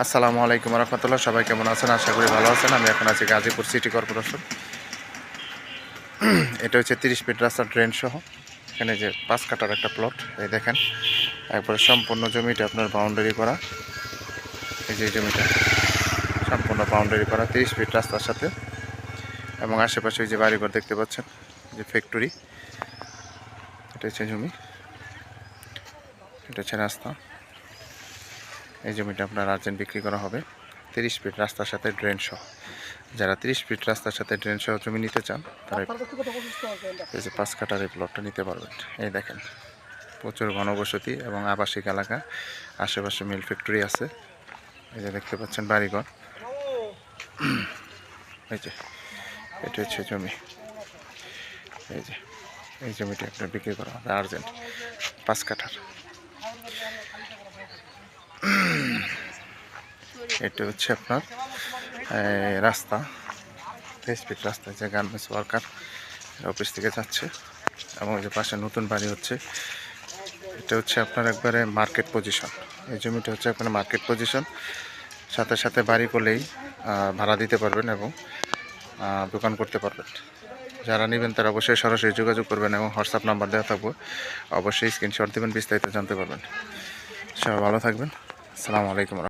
আসসালামু আলাইকুম রহমতুল্লাহ, সবাই কেমন আছেন? আশা করি ভালো আছেন। আমি এখন আছি গাজীপুর সিটি কর্পোরেশন। এটা হচ্ছে তিরিশ ফিট রাস্তা ড্রেন সহ। এখানে যে পাঁচ কাটার একটা প্লট এই দেখেন। একবারে সম্পূর্ণ জমিটা আপনার বাউন্ডারি করা। এই যে জমিটা, সম্পূর্ণ বাউন্ডারি করা, তিরিশ ফিট রাস্তার সাথে। এবং আশেপাশে ওই যে বাড়িঘর দেখতে পাচ্ছেন, যে ফ্যাক্টরি এটা হচ্ছে জমি। এটা হচ্ছে রাস্তা। এই জমিটা আপনার আর্জেন্ট বিক্রি করা হবে। তিরিশ ফিট রাস্তার সাথে ড্রেন সহ। যারা তিরিশ ফিট রাস্তার সাথে ড্রেন সহ জমি নিতে চান তারা এই যে পাঁচ কাটার এই প্লটটা নিতে পারবেন। এই দেখেন প্রচুর ঘনবসতি এবং আবাসিক এলাকা। আশেপাশে মিল ফ্যাক্টরি আছে। এই যে দেখতে পাচ্ছেন বাড়িঘর। এই যে এটা হচ্ছে জমি। এই যে এই জমিটা আপনার বিক্রি করা হবে আর্জেন্ট। পাঁচ কাঠার। এটা হচ্ছে আপনার রাস্তা স্পিড রাস্তা, যে গার্মেন্টস ওয়ার্কার অফিস থেকে যাচ্ছে। এবং যে পাশে নতুন বাড়ি হচ্ছে, এটা হচ্ছে আপনার একবারে মার্কেট পজিশন এই জমিটা হচ্ছে আপনার মার্কেট পজিশন সাথে সাথে বাড়ি করলেই ভাড়া দিতে পারবেন এবং দোকান করতে পারবেন। যারা নেবেন তারা অবশ্যই সরাসরি যোগাযোগ করবেন এবং হোয়াটসঅ্যাপ নাম্বার দেওয়া থাকব। অবশ্যই স্ক্রিনশট দেবেন, বিস্তারিত জানতে পারবেন। সবাই ভালো থাকবেন। আসসালামু আলাইকুম